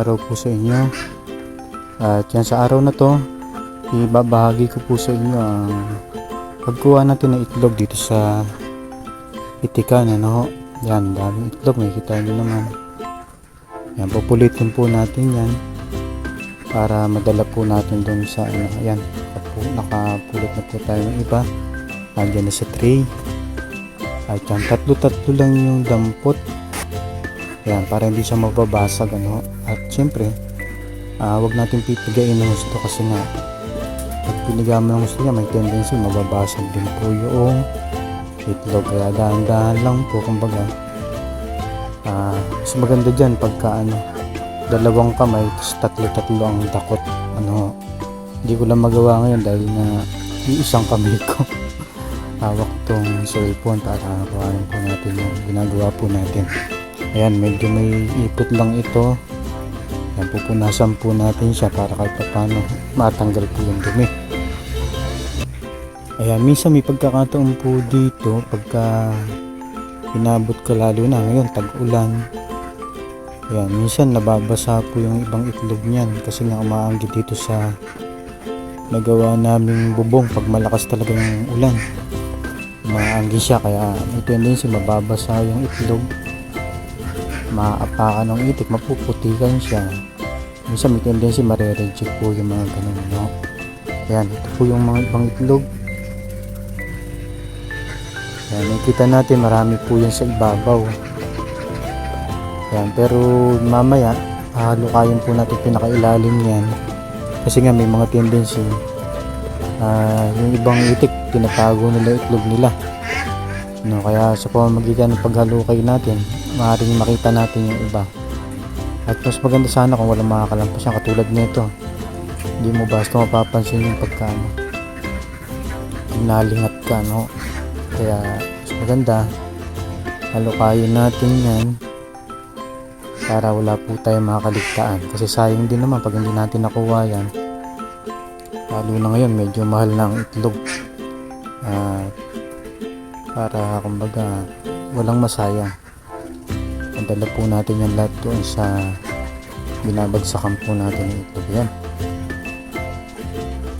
araw po sa inyo. At yan sa araw na to, ibabahagi ko po sa inyo ang pagkuha natin ng itlog dito sa itikan. Ano? Yan, daming itlog. May kita nyo naman. Yan, pupulitin po natin yan para madala po natin doon sa ano. Yan, nakapu- nakapulot na po tayo ng iba. Nandiyan na sa tray. At yan, tatlo-tatlo lang yung dampot. Yan, para hindi siya mababasag ano. At syempre, ah wag natin pipigain ng gusto kasi nga pag piniga mo ng gusto niya may tendency mababasag din po yung itlog. Kaya dahan-dahan lang po kumbaga. Ah, mas maganda dyan pagka ano, dalawang kamay tapos tatlo-tatlo ang dakot. Ano, hindi ko lang magawa ngayon dahil na yung isang kamay ko hawak tong cellphone para kuhanin po natin yung ginagawa po natin. Ayan, medyo may ipot lang ito. Ayan, pupunasan po natin siya para kahit pa paano matanggal po yung dumi. Ayan, minsan may pagkakataon po dito pagka inabot ka lalo na ngayon, tag-ulan. Ayan, minsan nababasa po yung ibang itlog niyan kasi nga umaanggi dito sa nagawa naming bubong pag malakas talaga yung ulan. Maanggi siya kaya may tendency mababasa yung itlog maapakan ng itik, mapuputikan siya. Minsan may tendency marereject po yung mga ganun, no? Ayan, ito po yung mga ibang itlog. Ayan, nakikita natin marami po yan sa ibabaw. Ayan, pero mamaya, halukayin po natin pinakailalim yan. Kasi nga may mga tendency, ah, yung ibang itik, tinatago nila itlog nila. No, kaya sa pamamagitan ng paghalukay natin, maaaring makita natin yung iba. At mas maganda sana kung walang makakalampas yan katulad nito. Hindi mo basta mapapansin yung pagkano. Inalingat ka, no? Kaya mas maganda, halukayin natin yan para wala po tayong makakaligtaan. Kasi sayang din naman pag hindi natin nakuha yan. Lalo na ngayon, medyo mahal ang itlog. At para kumbaga walang masayang Nadala po natin yung lahat doon sa binabagsakan po natin ng itlog yan.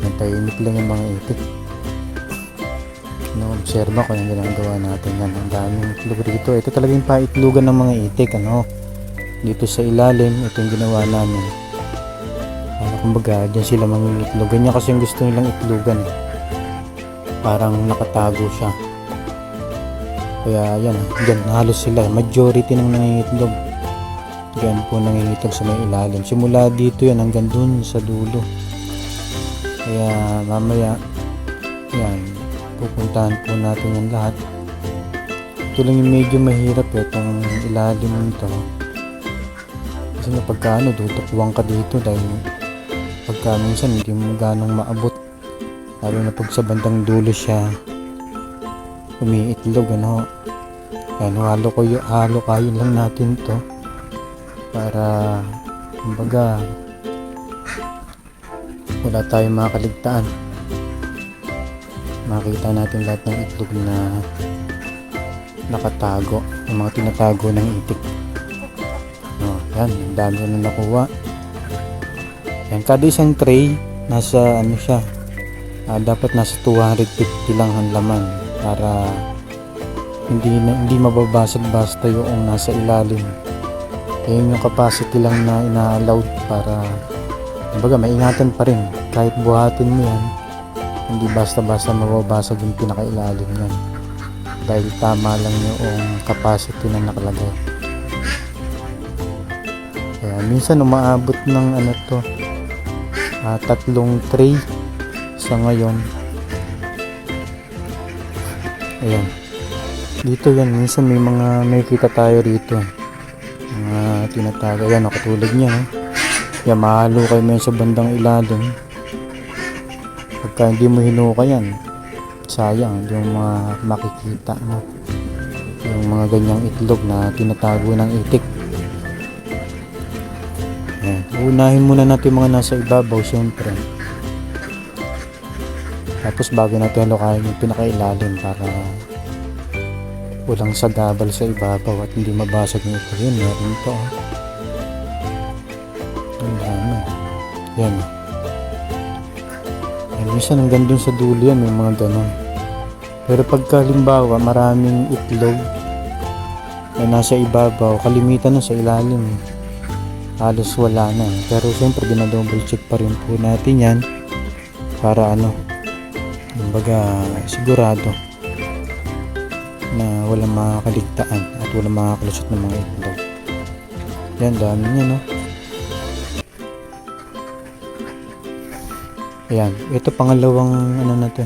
Nantahimik lang yung mga itik. No-observe ko yung ginagawa natin yan. Ang daming itlog rito. Ito talaga yung paitlugan ng mga itik. Ano? Dito sa ilalim, ito yung ginawa namin. Para kumbaga, dyan sila mangingitlog. Ganyan kasi yung gusto nilang itlogan. Parang nakatago siya. Kaya yan, dyan halos sila. Majority ng nangingitlog. Yan po nangingitlog sa may ilalim. Simula dito yan hanggang dun sa dulo. Kaya mamaya, yan, pupuntahan po natin yan lahat. Ito lang yung medyo mahirap eh, itong ilalim nito. Kasi nga pagka ano, tutukwang ka dito dahil pagka minsan hindi mo ganong maabot. Lalo na pag sa bandang dulo siya, umiitlog ano? Yan halo ko halo kayo lang natin to para kumbaga wala tayong makakaligtaan makita natin lahat ng itlog na nakatago yung mga tinatago ng itik oh, yan ang dami na nakuha. Yan kada isang tray nasa ano siya ah, dapat nasa 250 lang ang laman para hindi na, hindi mababasag basta yung nasa ilalim. Ayun yung capacity lang na ina-allowed para kumbaga maingatan pa rin. Kahit buhatin mo yan hindi basta-basta mababasag yung pinakailalim yan. Dahil tama lang yung capacity na nakalagay. Kaya minsan umaabot ng ano to ah, tatlong tray sa ngayon Ayan. Dito yan, minsan may mga may kita tayo rito. Mga tinatago. Ayan, o, katulad niya. oh. Yan, mahalo kayo mo yan sa bandang ilalim. Pagka hindi mo hinuka yan, sayang, hindi mo mga makikita. No? Yung mga ganyang itlog na tinatago ng itik. Ayan. Unahin muna natin yung mga nasa ibabaw, syempre. Tapos bago natin halukayin yung pinakailalim para walang sagabal sa ibabaw at hindi mabasag yung ito. Yun, meron ito. Oh. Yan. Yan, minsan hanggang dun sa dulo yan, may mga ganon. Pero pagka halimbawa, maraming itlog na nasa ibabaw, kalimitan na sa ilalim. Halos wala na. Pero siyempre, dinadouble check pa rin po natin yan para ano, kumbaga sigurado na walang makakaligtaan at walang makakalusot ng mga itlog. Yan, dami niya, no? Ayan, ito pangalawang ano na to.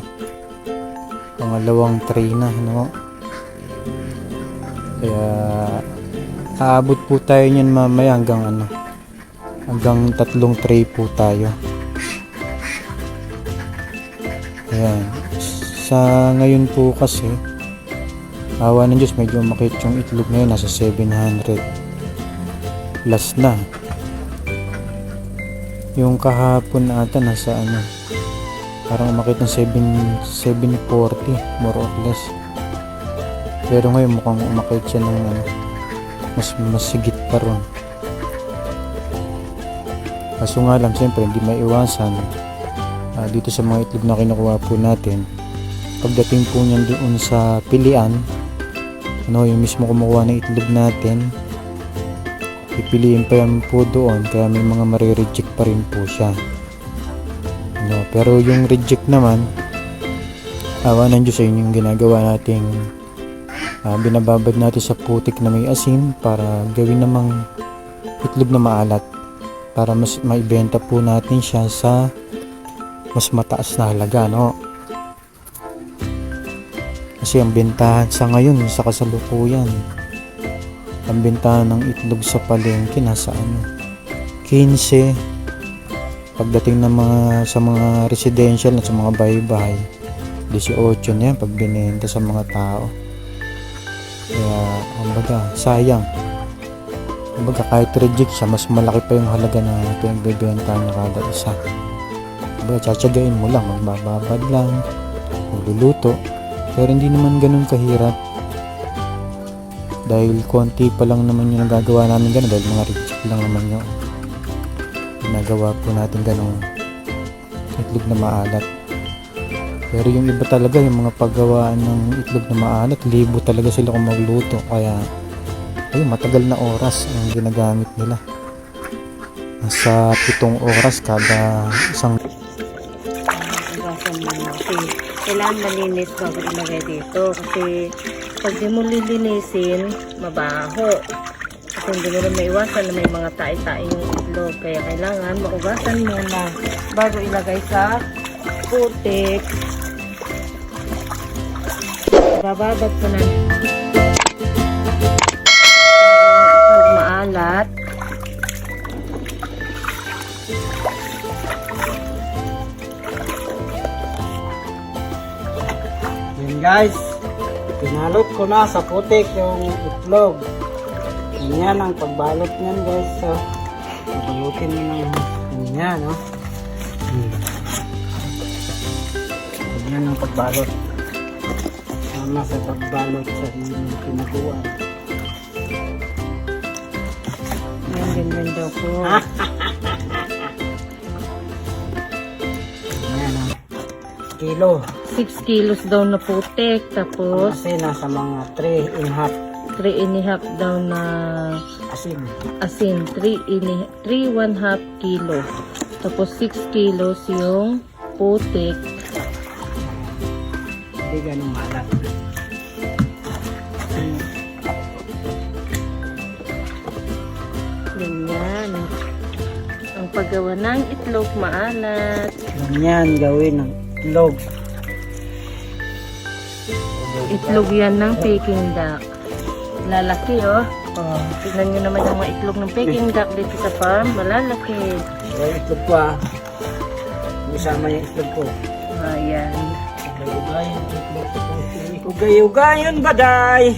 Pangalawang tray na, no? Kaya aabot po tayo niyan mamaya hanggang ano hanggang tatlong tray po tayo. Ayan. Sa ngayon po kasi awa ng Diyos medyo makit yung itlog ngayon nasa 700 plus na. Yung kahapon ata nasa ano parang umakit ng 7 740 more or less. Pero ngayon mukhang umakit siya ng ano mas mas sigit pa ron. Kaso nga lang siyempre hindi maiwasan ah, dito sa mga itlog na kinukuha po natin pagdating po niyan doon sa pilian ano yung mismo kumukuha ng itlog natin pipiliin pa yan po doon kaya may mga marireject pa rin po siya. Ano, pero yung reject naman awa ng Diyos ayun yung ginagawa nating ah, binababad natin sa putik na may asin para gawin namang itlog na maalat para mas maibenta po natin siya sa mas mataas na halaga no? Kasi ang bentahan sa ngayon sa kasalukuyan ang bentahan ng itlog sa palengke nasa ano 15 pagdating ng mga sa mga residential at sa mga bahay-bahay 18 na yan pag binenta sa mga tao. Kaya kumbaga sayang. Kumbaga kahit reject siya mas malaki pa yung halaga na pinagbebenta niya kada isa kumbaga tsatsagain mo lang. Magbababad lang. Magluluto. Pero hindi naman ganun kahirap. Dahil konti pa lang naman yung nagagawa namin ganun. Dahil mga reject lang naman yung ginagawa po natin ganun. Itlog na maalat. Pero yung iba talaga yung mga paggawaan ng itlog na maalat libo talaga sila kung magluto. Kaya ayun matagal na oras ang ginagamit nila. Nasa pitong oras kada isang kailangan malinis bago ilagay dito kasi pag di mo lilinisin, mabaho. Kasi hindi mo rin maiwasan na may mga tae-tae yung itlog. Kaya kailangan maugasan muna bago ilagay sa putik. Bababad ko na. Maalat. Guys, pinalot ko na sa putik yung itlog. Ganyan ang pagbalot niyan guys. So, balutin ng ganyan, no? Hmm. Ganyan ang pagbalot. Tama sa pagbalot sa inyong pinagawa. Yan, ganyan daw po. Kilo. 6 kilos daw na putik. Tapos, Kasi nasa mga 3 and half 3 and a half daw na asin. asin. 3 and a, 3 1 half kilo. Tapos 6 kilos yung putik. Hindi ganun malat. Ganyan. Ang paggawa ng itlog maalat. Ganyan gawin ng itlog. Itlog yan ng Peking duck. Lalaki oh. Oh, tignan nyo naman yung mga itlog ng Peking duck dito sa farm. Malalaki. Yung itlog ko ah. Isama yung itlog ko. Ayan. Ugay-ugayan itlog ko. Ugay-ugayan baday!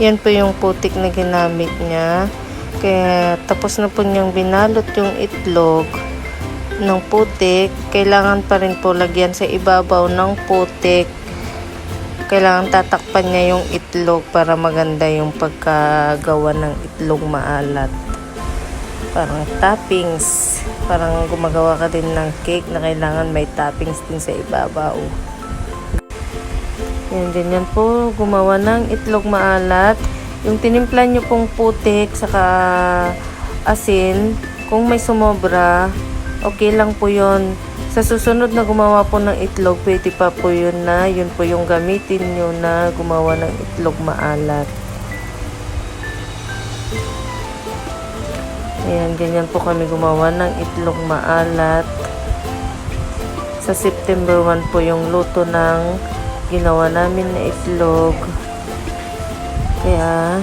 Yan po yung putik na ginamit niya. Kaya tapos na po niyang binalot yung itlog ng putik. Kailangan pa rin po lagyan sa ibabaw ng putik. Kailangan tatakpan niya yung itlog para maganda yung pagkagawa ng itlog maalat. parang toppings. Parang gumagawa ka din ng cake na kailangan may toppings din sa ibabaw. Yan, ganyan po. Gumawa ng itlog maalat. Yung tinimpla nyo pong putik saka asin, kung may sumobra, okay lang po yon Sa susunod na gumawa po ng itlog, pwede pa po yun na, yun po yung gamitin nyo na gumawa ng itlog maalat. Ayan, ganyan po kami gumawa ng itlog maalat. Sa September 1 po yung luto ng ginawa namin na itlog. Kaya,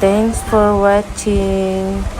thanks for watching.